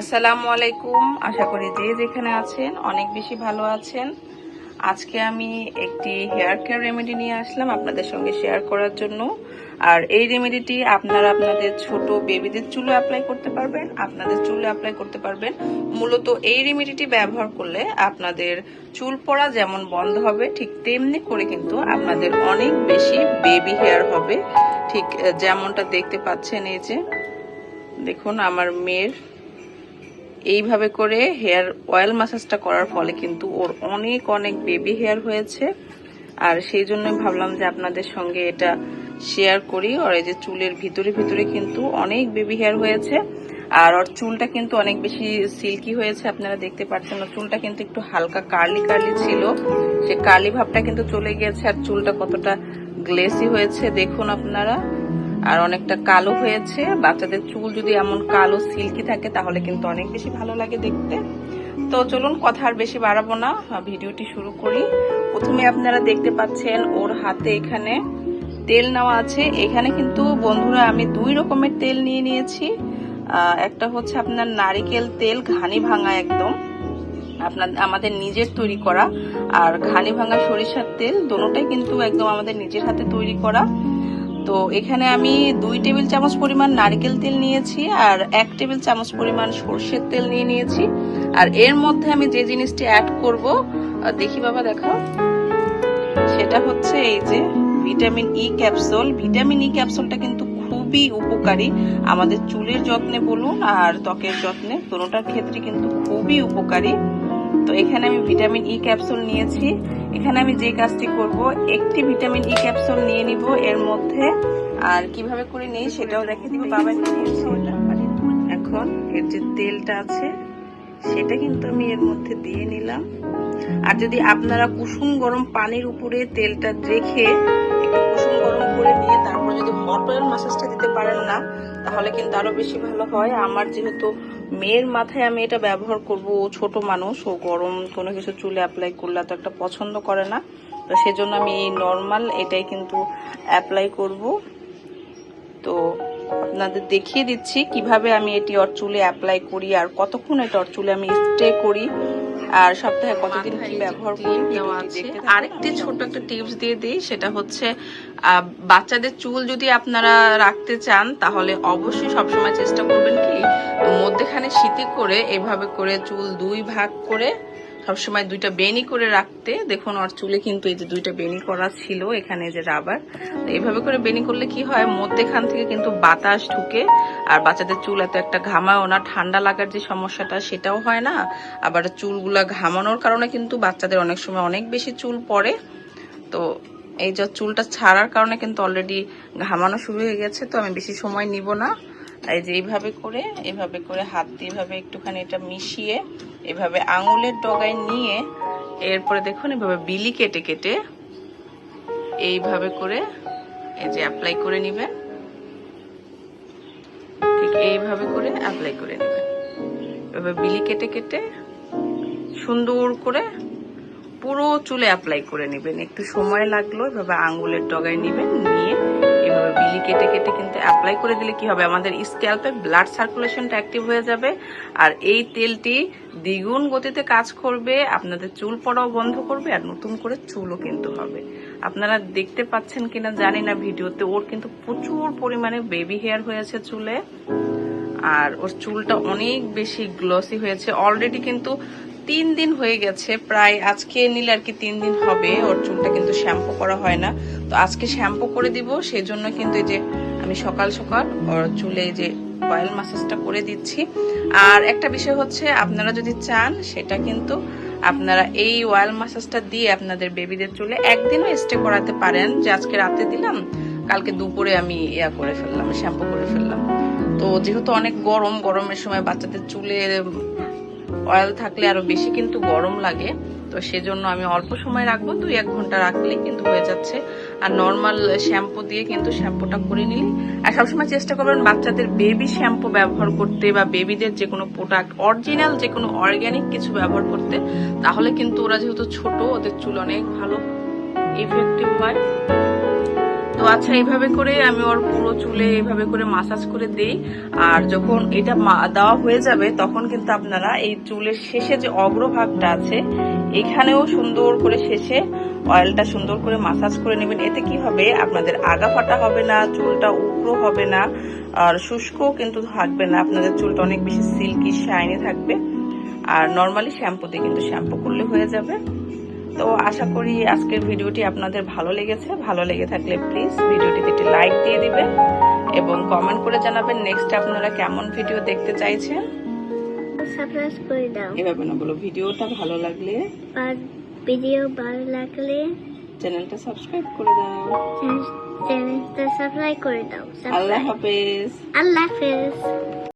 আসসালামু আলাইকুম। আশা করি যে যেখানে আছেন অনেক বেশি ভালো আছেন। আজকে আমি একটি হেয়ার কেয়ার রেমেডি নিয়ে আসলাম আপনাদের সঙ্গে শেয়ার করার জন্য। আর এই রেমেডিটি আপনারা আপনাদের ছোট বেবিদের চুলে অ্যাপ্লাই করতে পারবেন, আপনাদের চুলে অ্যাপ্লাই করতে পারবেন। মূলত এই রেমেডিটি ব্যবহার করলে আপনাদের চুল পড়া যেমন বন্ধ হবে, ঠিক তেমনি করে কিন্তু আপনাদের অনেক বেশি বেবি হেয়ার হবে। ঠিক যেমনটা দেখতে পাচ্ছেন এই যে, দেখুন আমার মেয়ের এইভাবে করে হেয়ার অয়েল মাসাজটা করার ফলে কিন্তু ওর অনেক অনেক বেবি হেয়ার হয়েছে। আর সেই জন্যই ভাবলাম যে আপনাদের সঙ্গে এটা শেয়ার করি। আর এই যে চুলের ভিতরে ভিতরে কিন্তু অনেক বেবি হেয়ার হয়েছে। আর ওর চুলটা কিন্তু অনেক বেশি সিল্কি হয়েছে, আপনারা দেখতে পাচ্ছেন। ওর চুলটা কিন্তু একটু হালকা কার্লি কার্লি ছিল। সে কার্লি ভাবটা কিন্তু চলে গিয়েছে। আর চুলটা কতটা গ্লেসি হয়েছে, দেখুন আপনারা। আর অনেকটা কালো হয়েছে। বাচ্চাদের চুল যদি এমন কালো সিল্কি থাকে, তাহলে কিন্তু অনেক বেশি ভালো লাগে দেখতে। তো চলুন, কথা আর বেশি বাড়াবো না। ভিডিওটি শুরু করি। প্রথমে আপনারা দেখতে পাচ্ছেন ওর হাতে এখানে তেল নেওয়া আছে। এখানে কিন্তু বন্ধুরা আমি দুই রকমের তেল নিয়ে নিয়েছি। একটা হচ্ছে আপনার নারিকেল তেল, ঘানি ভাঙা একদম। আপনার, আমাদের নিজের তৈরি করা। আর ঘানি ভাঙা সরিষার তেল দোনোটাই কিন্তু একদম আমাদের নিজের হাতে তৈরি করা। তো এখানে আমি দুই টেবিল চামচ পরিমাণ নারকেল তেল নিয়েছি আর এক টেবিল চামচ পরিমাণ সর্ষের তেল নিয়ে নিয়েছি। আর এর মধ্যে আমি যে জিনিসটি অ্যাড করব দেখি বাবা দেখো সেটা হচ্ছে এই যে vitamin E capsule vitamin E ক্যাপসুলটা কিন্তু খুবই উপকারী আমাদের চুলের যত্নে বলুন আর ত্বকের যত্নে। দুটোটার ক্ষেত্রে কিন্তু খুবই উপকারী। তো এখানে আমি ভিটামিন ই ক্যাপসুল নিয়েছি। এখানে আমি যে কাজটি করব, একটি ভিটামিন ই ক্যাপসুল নিয়ে নিব। এর মধ্যে আর কীভাবে করে নেই সেটাও দেখে দিব। বাবা এখন এর যে তেলটা আছে, সেটা কিন্তু আমি এর মধ্যে দিয়ে নিলাম। আর যদি আপনারা কুসুম গরম পানির উপরে তেলটা রেখে কুসুম গরম করে নিয়ে তারপর যদি হট অয়েল মাসাজটা দিতে পারেন না, তাহলে কিন্তু আরও বেশি ভালো হয়। আমার যেহেতু মেয়ের মাথায় আমি এটা ব্যবহার করব, ও ছোট মানুষ, ও গরম কোনো কিছু চুলে অ্যাপ্লাই করলে তো একটা পছন্দ করে না। তো সেজন্য আমি এই নর্মাল এটাই কিন্তু অ্যাপ্লাই করব। তো আপনাদের দেখিয়ে দিচ্ছি কীভাবে আমি এটি ওর চুলে অ্যাপ্লাই করি আর কতক্ষণ এটা ওর চুলে আমি স্টে করি। আর সপ্তাহে কতদিন কি ব্যবহার করি আরেকটি ছোট একটা টিপস দিয়ে দিই সেটা হচ্ছে আহ, বাচ্চাদের চুল যদি আপনারা রাখতে চান তাহলে অবশ্যই সবসময় চেষ্টা করবেন কি মধ্যেখানে শীতে করে এভাবে করে চুল দুই ভাগ করে সবসময় দুইটা বেনি করে রাখতে। দেখুন, ওর চুলে কিন্তু এই যে দুইটা বেনি করা ছিল, এখানে যে রাবার। তো এইভাবে করে বেনি করলে কি হয়? মধ্যেখান থেকে কিন্তু বাতাস ঢুকে, আর বাচ্চাদের চুল এত একটা ঘামায়ও না, ঠান্ডা লাগার যে সমস্যাটা সেটাও হয় না। আবার চুলগুলা ঘামানোর কারণে কিন্তু বাচ্চাদের অনেক সময় অনেক বেশি চুল পড়ে। তো এই যে চুলটা ছাড়ার কারণে কিন্তু অলরেডি ঘামানো শুরু হয়ে গেছে, তো আমি বেশি সময় নিব না। এই যে এইভাবে করে এভাবে করে হাত দিয়ে এইভাবে একটুখানি এটা মিশিয়ে, এভাবে আঙুলের ডগায় নিয়ে, এরপরে দেখুন এভাবে বিলি কেটে কেটে এইভাবে করে এই যে অ্যাপ্লাই করে নেবেন। ঠিক এইভাবে করে অ্যাপ্লাই করে নেবেন। এভাবে বিলি কেটে কেটে সুন্দর করে পুরো চুলে অ্যাপ্লাই করে নেবেন। একটু সময় লাগল, এভাবে আঙ্গুলের ডগায় নেবেন, নিয়ে এভাবে বিলি কেটে কেটে কিন্তু অ্যাপ্লাই করে দিলে কি হবে? আমাদের স্ক্যাল্পে ব্লাড সার্কুলেশনটা অ্যাক্টিভ হয়ে যাবে আর এই তেলটি দ্বিগুণ গতিতে কাজ করবে, আপনাদের চুল পড়াও বন্ধ করবে আর নতুন করে চুলও কিন্তু হবে। আপনারা দেখতে পাচ্ছেন কিনা জানি না ভিডিওতে, ওর কিন্তু প্রচুর পরিমাণে বেবি হেয়ার হয়েছে চুলে। আর ওর চুলটা অনেক বেশি গ্লসি হয়েছে। অলরেডি কিন্তু তিন দিন হয়ে গেছে, প্রায় আজকে নিলে আর কি তিন দিন হবে, ওর চুলটা কিন্তু শ্যাম্পু করা হয় না। তো আজকে শ্যাম্পু করে দিব সেই জন্য কিন্তু যে আমি সকাল সকাল ওর চুলে যে অয়েল মাসাজটা করে দিচ্ছি। আর একটা বিষয় হচ্ছে, আপনারা যদি চান, সেটা কিন্তু আপনারা এই অয়েল মাসাজটা দিয়ে আপনাদের বেবিদের চুলে একদিনও স্টে করাতে পারেন। যে আজকে রাতে দিলাম, কালকে দুপুরে আমি ইয়া করে ফেললাম, শ্যাম্পু করে ফেললাম। তো যেহেতু অনেক গরম, গরমের সময় বাচ্চাদের চুলে অয়েল থাকলে আরও বেশি কিন্তু গরম লাগে। তো সেজন্য আমি অল্প সময় রাখব, দুই এক ঘণ্টা রাখলেই কিন্তু হয়ে যাচ্ছে। আর নর্মাল শ্যাম্পু দিয়ে কিন্তু শ্যাম্পুটা করে নিলি। আর সবসময় চেষ্টা করবেন বাচ্চাদের বেবি শ্যাম্পু ব্যবহার করতে বা বেবিদের যে কোনো প্রোডাক্ট অরিজিনাল যে কোনো অর্গ্যানিক কিছু ব্যবহার করতে, তাহলে কিন্তু ওরা যেহেতু ছোট, ওদের চুল অনেক ভালো ইফেক্টিভ হয়। তো আচ্ছা এইভাবে করে আমি ওর পুরো চুলে এইভাবে করে মাসাজ করে দেই। আর যখন এটা দেওয়া হয়ে যাবে, তখন কিন্তু আপনারা এই চুলের শেষে যে অগ্রভাগটা আছে, এখানেও সুন্দর করে শেষে অয়েলটা সুন্দর করে মাসাজ করে নেবেন। এতে কি হবে? আপনাদের আগা ফাটা হবে না, চুলটা উগ্র হবে না, আর শুষ্কও কিন্তু থাকবে না। আপনাদের চুলটা অনেক বেশি সিল্কি শাইনি থাকবে। আর নর্মালি শ্যাম্পু দিয়ে কিন্তু শ্যাম্পু করলে হয়ে যাবে। তো আশা করি আজকের ভিডিওটি আপনাদের ভালো লেগেছে। ভালো লেগে থাকলে প্লিজ ভিডিওটিতে একটি লাইক দিয়ে দিবেন এবং কমেন্ট করে জানাবেন নেক্সট আপনারা কেমন ভিডিও দেখতে চাইছেন। সাবস্ক্রাইব করে দাও। এভাবে না বলো ভিডিওটা ভালো লাগলে আর ভিডিও ভালো লাগলে চ্যানেলটা সাবস্ক্রাইব করে দাও। চ্যানেলটা সাবস্ক্রাইব করে দাও। আল্লাহ হাফেজ। আল্লাহ হাফেজ।